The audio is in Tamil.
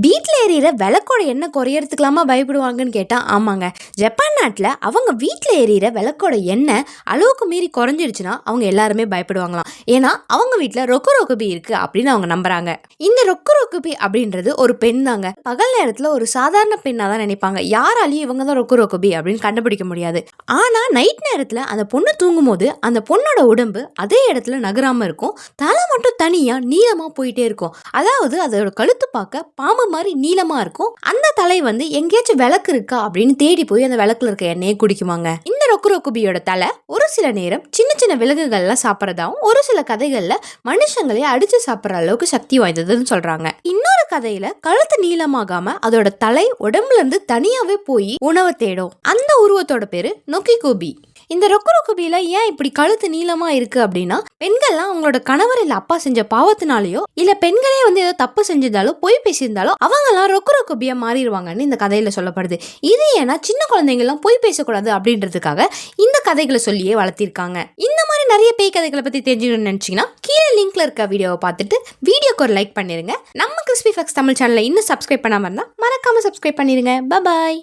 வீட்டில் எரியிற விளக்கோட எண்ணெய் குறையறதுக்கலாமா பயப்படுவாங்கன்னு கேட்டால் ஆமாங்க. ஜப்பான் நாட்டில் அவங்க வீட்டில் எரியிற விளக்கோட எண்ணெய் அளவுக்கு மீறி குறைஞ்சிருச்சுன்னா அவங்க எல்லாருமே பயப்படுவாங்களாம். ஏன்னா அவங்க வீட்டில் ரொக்கு ரொக்குபி இருக்குது அப்படின்னு அவங்க நம்புறாங்க. இந்த ரொக்கு ரொக்குபி அப்படின்றது ஒரு பெண் தாங்க. பகல் நேரத்தில் ஒரு சாதாரண பெண்ணாக தான் நினைப்பாங்க. யாராலையும் இவங்க தான் ரொக்கு ரொக்குபி அப்படின்னு கண்டுபிடிக்க முடியாது. ஆனால் நைட் நேரத்தில் அந்த பொண்ணு தூங்கும்போது அந்த பொண்ணோட உடம்பு அதே இடத்துல நகராமல் இருக்கும். தலை மட்டும் தனியாக நீளமாக போயிட்டே இருக்கும். அதாவது அதோட கழுத்து பார்க்க பாம்பு மாதிரி நீளமாக இருக்கும். அந்த தலை வந்து எங்கேயாச்சும் விளக்கு இருக்கா அப்படின்னு தேடி போய் அந்த விளக்குல இருக்க எண்ணெயை குடிக்குமாங்க. இந்த ரொக்கு ரொக்குபியோட தலை ஒரு சில நேரம் சின்ன சின்ன விலங்குகள்லாம் சாப்பிட்றதாவும் ஒரு சில கதைகள்ல மனுஷங்களே அடிச்சு சாப்பிட்ற அளவுக்கு சக்தி வாய்ந்ததுன்னு சொல்றாங்க. இன்னொரு கதையில கழுத்து நீளமாகாம அதோட தலை உடம்புல இருந்து தனியாவே போய் உணவை தேடும். அந்த உருவத்தோட பேரு நொக்கி கோபி இந்த ரொக்கு ரொக்குபியில ஏன் இப்படி கழுத்து நீளமா இருக்கு அப்படின்னா பெண்கள்லாம் அவங்களோட கணவர் இல்ல அப்பா செஞ்ச பாவத்தினாலேயோ இல்ல பெண்களே வந்து ஏதோ தப்பு செஞ்சிருந்தாலோ பொய் பேசியிருந்தாலோ அவங்கெல்லாம் ரொக்கு ரொக்குபியா மாறிடுவாங்கன்னு இந்த கதையில சொல்லப்படுது. இது ஏன்னா சின்ன குழந்தைங்கலாம் பொய் பேசக்கூடாது அப்படின்றதுக்காக இந்த கதைகளை சொல்லியே வளர்த்திருக்காங்க. இந்த மாதிரி நிறைய பேய் கதைகளை பற்றி தெரிஞ்சுக்கணும்னு நினச்சிங்கன்னா கீழே லிங்க்ல இருக்க வீடியோவை பார்த்துட்டு வீடியோக்கு ஒரு லைக் பண்ணிருங்க. நம்ம கிறிஸ்பி ஃபக்ஸ் தமிழ் சேனலை இன்னும் சப்ஸ்கிரைப் பண்ணாமல் இருந்தால் மறக்காமல் சப்ஸ்கிரைப் பண்ணிருங்க. பாய்